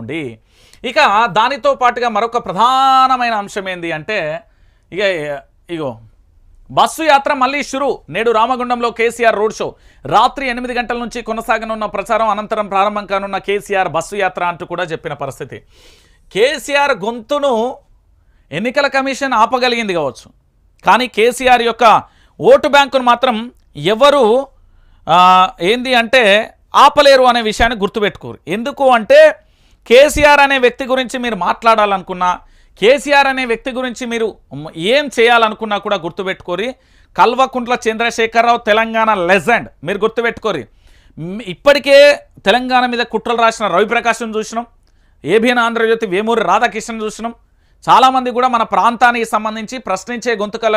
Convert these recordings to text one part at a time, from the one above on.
ఉండి. ఇక దానితో పాటుగా మరొక ప్రధానమైన అంశం ఏంది అంటే ఇక ఇగో బస్సు యాత్ర మళ్ళీ షురు. నేడు రామగుండంలో కేసీఆర్ రోడ్ షో. రాత్రి ఎనిమిది గంటల నుంచి కొనసాగనున్న ప్రచారం అనంతరం ప్రారంభం కానున్న కేసీఆర్ బస్సు యాత్ర అంటూ కూడా చెప్పిన పరిస్థితి. కేసీఆర్ గొంతును ఎన్నికల కమిషన్ ఆపగలిగింది కావచ్చు. కానీ కేసీఆర్ యొక్క ఓటు బ్యాంకును మాత్రం ఎవరు ఏంది అంటే ఆపలేరు అనే విషయాన్ని గుర్తుపెట్టుకోరు. ఎందుకు అంటే కేసీఆర్ అనే వ్యక్తి గురించి మీరు మాట్లాడాలనుకున్నా కేసీఆర్ అనే వ్యక్తి గురించి మీరు ఏం చేయాలనుకున్నా కూడా గుర్తుపెట్టుకోరి. కల్వకుంట్ల చంద్రశేఖరరావు తెలంగాణ లెజెండ్. మీరు గుర్తుపెట్టుకోరి. ఇప్పటికే తెలంగాణ మీద కుట్రలు రాసిన రవిప్రకాశం చూసినాం. ఏబిఎన్ ఆంధ్రజ్యోతి వేమూరి రాధాకృష్ణ చూసినాం. చాలామంది కూడా మన ప్రాంతానికి సంబంధించి ప్రశ్నించే గొంతుకల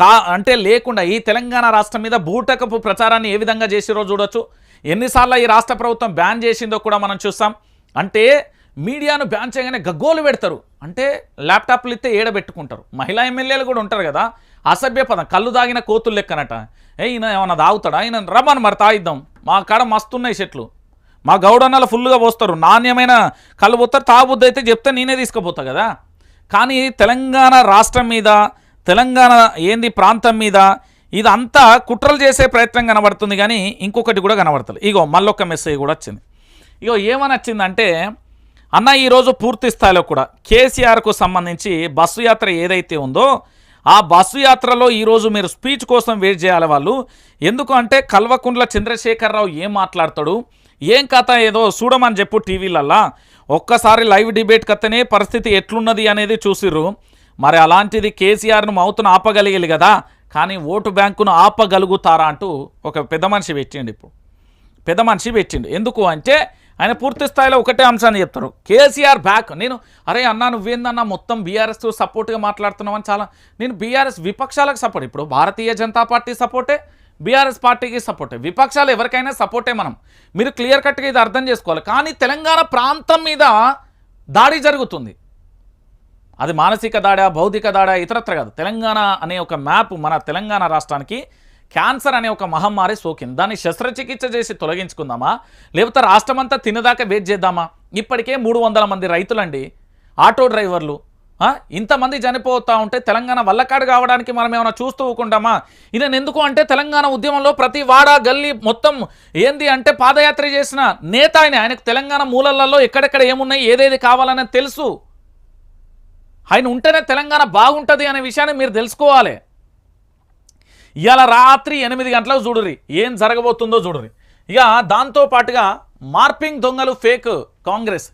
కా అంటే లేకుండా ఈ తెలంగాణ రాష్ట్రం మీద బూటకపు ప్రచారాన్ని ఏ విధంగా చేసిరో చూడొచ్చు. ఎన్నిసార్లు ఈ రాష్ట్ర ప్రభుత్వం బ్యాన్ చేసిందో కూడా మనం చూస్తాం. అంటే మీడియాను బ్యాన్ చేయగానే గగ్గోలు పెడతారు. అంటే ల్యాప్టాప్లు ఇస్తే ఏడబెట్టుకుంటారు. మహిళా ఎమ్మెల్యేలు కూడా ఉంటారు కదా. అసభ్య పదం కళ్ళు దాగిన కోతులు లెక్కనట. ఏ ఈయన ఏమన్నా తాగుతాడా ఈయన రమ్మని మరి తాగిద్దాం. మా కాడ మస్తున్నాయి చెట్లు. మా గౌడన్నలు ఫుల్గా పోస్తారు. నాణ్యమైన కళ్ళు పోతారు తాగుబుద్ది అయితే చెప్తే నేనే తీసుకుపోతా కదా. కానీ తెలంగాణ రాష్ట్రం మీద తెలంగాణ ఏంది ప్రాంతం మీద ఇదంతా కుట్రలు చేసే ప్రయత్నం కనబడుతుంది కానీ ఇంకొకటి కూడా కనబడుతుంది ఇగో మళ్ళొక్క మెసేజ్ కూడా వచ్చింది. ఇగో ఏమనొచ్చిందంటే అన్న ఈరోజు పూర్తి స్థాయిలో కూడా కేసీఆర్కు సంబంధించి బస్సు యాత్ర ఏదైతే ఉందో ఆ బస్సు యాత్రలో ఈరోజు మీరు స్పీచ్ కోసం వెయిట్ చేయాలి వాళ్ళు. ఎందుకు అంటే కల్వకుండ్ల చంద్రశేఖరరావు ఏం మాట్లాడతాడు? ఏం కథ ఏదో చూడమని చెప్పు టీవీలల్లా. ఒక్కసారి లైవ్ డిబేట్ కథనే పరిస్థితి ఎట్లున్నది అనేది చూసిర్రు. మరి అలాంటిది కేసీఆర్ను మౌతును ఆపగలిగేది కదా. కానీ ఓటు బ్యాంకును ఆపగలుగుతారా అంటూ ఒక పెద్ద మనిషి పెట్టిండు ఇప్పుడు. పెద్ద మనిషి పెట్టిండు. ఎందుకు అంటే ఆయన పూర్తి స్థాయిలో ఒకటే అంశాన్ని చెప్తారు. కేసీఆర్ బ్యాక్ నేను అరే అన్నా నువ్వేందన్నా మొత్తం బీఆర్ఎస్ సపోర్ట్గా మాట్లాడుతున్నావు అని చాలా నేను బీఆర్ఎస్ విపక్షాలకు సపోర్ట్ ఇప్పుడు భారతీయ జనతా పార్టీ సపోర్టే బీఆర్ఎస్ పార్టీకి సపోర్టే విపక్షాలు ఎవరికైనా సపోర్టే మనం. మీరు క్లియర్ కట్గా ఇది అర్థం చేసుకోవాలి. కానీ తెలంగాణ ప్రాంతం మీద దాడి జరుగుతుంది. అది మానసిక దాడా భౌతిక దాడా ఇతరత్ర కాదు. తెలంగాణ అనే ఒక మ్యాప్ మన తెలంగాణ రాష్ట్రానికి క్యాన్సర్ అనే ఒక మహమ్మారి సోకింది. దాన్ని శస్త్రచికిత్స చేసి తొలగించుకుందామా? లేకపోతే రాష్ట్రమంతా తినదాకా వెయిట్ చేద్దామా? ఇప్పటికే మూడు వందల మంది రైతులండి ఆటో డ్రైవర్లు ఇంతమంది చనిపోతూ ఉంటే తెలంగాణ వల్లకాడు కావడానికి మనం ఏమైనా చూస్తూ ఊకుంటామా? ఈయన ఎందుకు అంటే తెలంగాణ ఉద్యమంలో ప్రతి వాడ గల్లీ మొత్తం ఏంది అంటే పాదయాత్ర చేసిన నేత ఆయన. ఆయనకు తెలంగాణ మూలలలో ఎక్కడెక్కడ ఏమున్నాయి ఏదేది కావాలనేది తెలుసు. ఆయన ఉంటేనే తెలంగాణ బాగుంటుంది అనే విషయాన్ని మీరు తెలుసుకోవాలి. ఇవాళ రాత్రి ఎనిమిది గంటలకు చూడుర్రి. ఏం జరగబోతుందో చూడుర్రి. ఇక దాంతో పాటుగా మార్పింగ్ దొంగలు ఫేక్ కాంగ్రెస్.